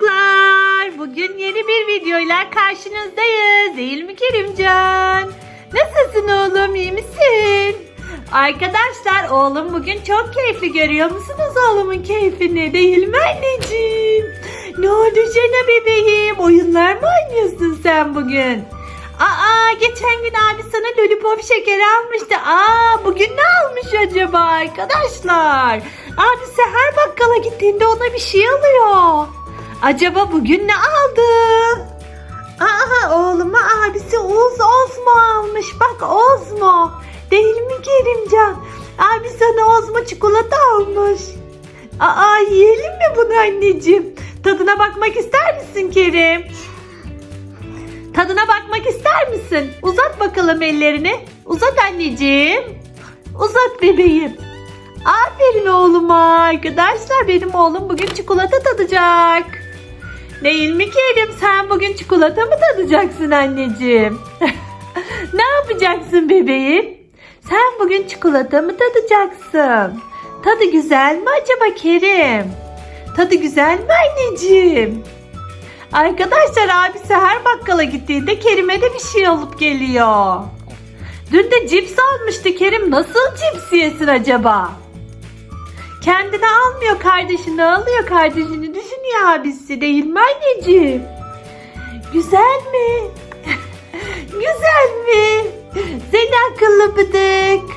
çocuklar. Bugün yeni bir videoyla karşınızdayız. Değil mi Kerimcan? Nasılsın oğlum iyi misin? Arkadaşlar oğlum bugün çok keyifli görüyor musunuz oğlumun keyfini değil mi anneciğim? Ne oldu sana bebeğim? Oyunlar mı oynuyorsun sen bugün? Aa geçen gün abi sana lollipop şekeri almıştı. Aa bugün ne almış acaba arkadaşlar? Abisi her bakkala gittiğinde ona bir şey alıyor. Acaba bugün ne aldı? Aa oğluma abisi Oz Ozmo almış. Bak Ozmo. Değil mi Kerimcan? Abi sana Ozmo çikolata almış. Aa yiyelim mi bunu anneciğim? Tadına bakmak ister misin Kerim? Tadına bakmak ister misin? Uzat bakalım ellerini. Uzat anneciğim. Uzat bebeğim. Aferin oğluma. Arkadaşlar benim oğlum bugün çikolata tadacak. Değil mi Kerim? Sen bugün çikolata mı tadacaksın anneciğim? ne yapacaksın bebeğim? Sen bugün çikolata mı tadacaksın? Tadı güzel mi acaba Kerim? Tadı güzel mi anneciğim? Arkadaşlar abisi her bakkala gittiğinde Kerim'e de bir şey alıp geliyor. Dün de cips almıştı Kerim. Nasıl cips yesin acaba? Kendine almıyor kardeşini alıyor kardeşini. Düşünüyor abisi değil mi anneciğim? Güzel mi? Güzel mi? Seni akıllı bıdık.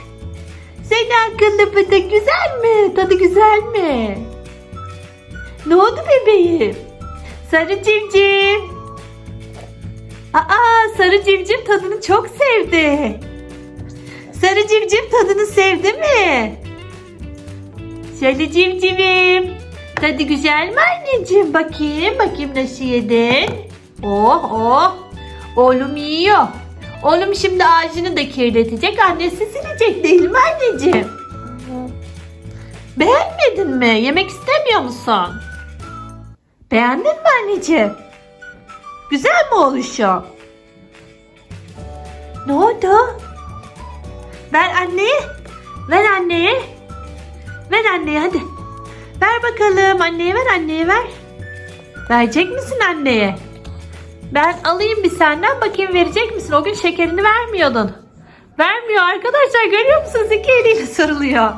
Seni akıllı bıdık güzel mi? Tadı güzel mi? Ne oldu bebeğim? Sarı civciv. Aa sarı civciv tadını çok sevdi. Sarı civciv tadını sevdi mi? Sarı civcivim. Tadı güzel mi anneciğim? Bakayım bakayım nasıl yedin. Oh oh. Oğlum yiyor. Oğlum şimdi ağacını da kirletecek. Annesi silecek değil mi anneciğim? Beğenmedin mi? Yemek istemiyor musun? Beğendin mi anneciğim? Güzel mi oluşum? Ne oldu? Ver anneye. Ver anneye. Ver anneye hadi. Ver bakalım anneye ver anneye ver. Verecek misin anneye? Ben alayım bir senden bakayım verecek misin? O gün şekerini vermiyordun. Vermiyor arkadaşlar görüyor musunuz? İki eliyle sarılıyor.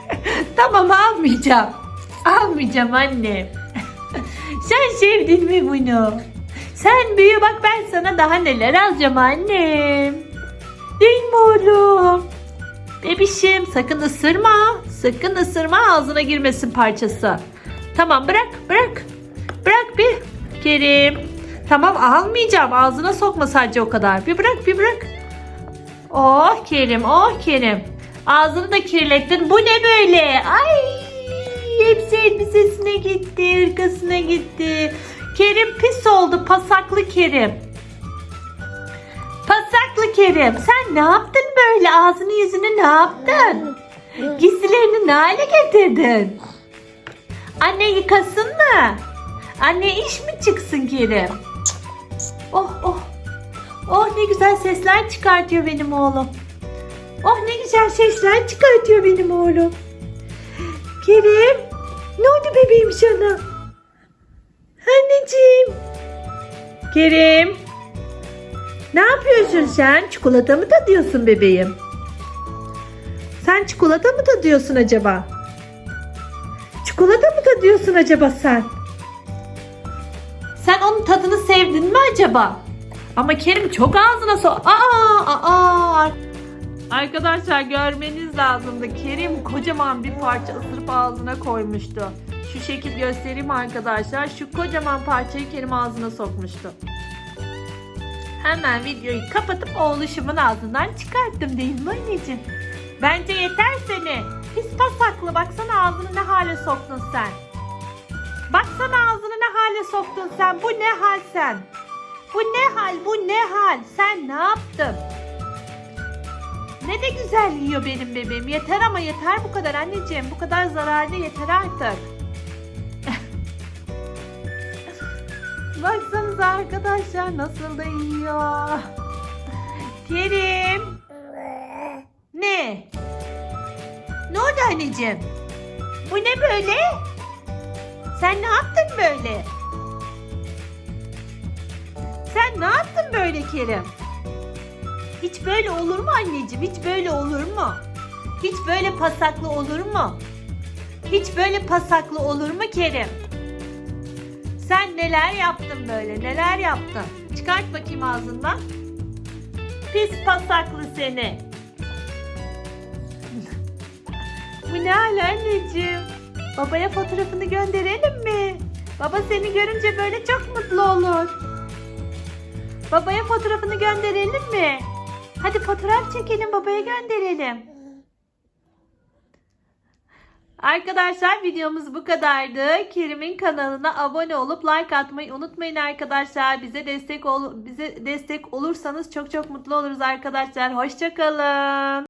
tamam almayacağım. Almayacağım anne. Sen sevdin mi bunu? Sen büyü bak ben sana daha neler alacağım annem. Değil mi oğlum? Bebişim sakın ısırma. Sakın ısırma ağzına girmesin parçası. Tamam bırak bırak. Bırak bir. Kerim. Tamam almayacağım. Ağzına sokma sadece o kadar. Bir bırak bir bırak. Oh Kerim oh Kerim. Ağzını da kirlettin. Bu ne böyle? Ay hepsi elbisesine gitti, hırkasına gitti. Kerim pis oldu, pasaklı Kerim. Pasaklı Kerim, sen ne yaptın böyle? Ağzını yüzünü ne yaptın? Giysilerini ne hale getirdin? Anne yıkasın mı? Anne iş mi çıksın Kerim? Oh oh. Oh ne güzel sesler çıkartıyor benim oğlum. Oh ne güzel sesler çıkartıyor benim oğlum. Kerim, ne oldu bebeğim sana? Anneciğim. Kerim. Ne yapıyorsun sen? Çikolata mı tadıyorsun bebeğim? Sen çikolata mı tadıyorsun acaba? Çikolata mı tadıyorsun acaba sen? Sen onun tadını sevdin mi acaba? Ama Kerim çok ağzına so... Aa, aa, Arkadaşlar görmeniz lazımdı. Kerim kocaman bir parça ısırıp ağzına koymuştu. Şu şekil göstereyim arkadaşlar. Şu kocaman parçayı Kerim ağzına sokmuştu. Hemen videoyu kapatıp oğluşumun ağzından çıkarttım değil mi anneciğim? Bence yeter seni. Pis pasaklı baksana ağzını ne hale soktun sen. Baksana ağzını ne hale soktun sen. Bu ne hal sen? Bu ne hal bu ne hal? Sen ne yaptın? Ne de güzel yiyor benim bebeğim. Yeter ama yeter bu kadar anneciğim. Bu kadar zararlı yeter artık. Arkadaşlar nasıl da yiyor. Kerim. Ne? Ne oldu anneciğim? Bu ne böyle? Sen ne yaptın böyle? Sen ne yaptın böyle Kerim? Hiç böyle olur mu anneciğim? Hiç böyle olur mu? Hiç böyle pasaklı olur mu? Hiç böyle pasaklı olur mu Kerim? Sen neler yaptın böyle? Neler yaptın? Çıkart bakayım ağzından. Pis pasaklı seni. Bu ne hal anneciğim? Babaya fotoğrafını gönderelim mi? Baba seni görünce böyle çok mutlu olur. Babaya fotoğrafını gönderelim mi? Hadi fotoğraf çekelim babaya gönderelim. Arkadaşlar videomuz bu kadardı. Kerim'in kanalına abone olup like atmayı unutmayın arkadaşlar. Bize destek ol bize destek olursanız çok çok mutlu oluruz arkadaşlar. Hoşçakalın.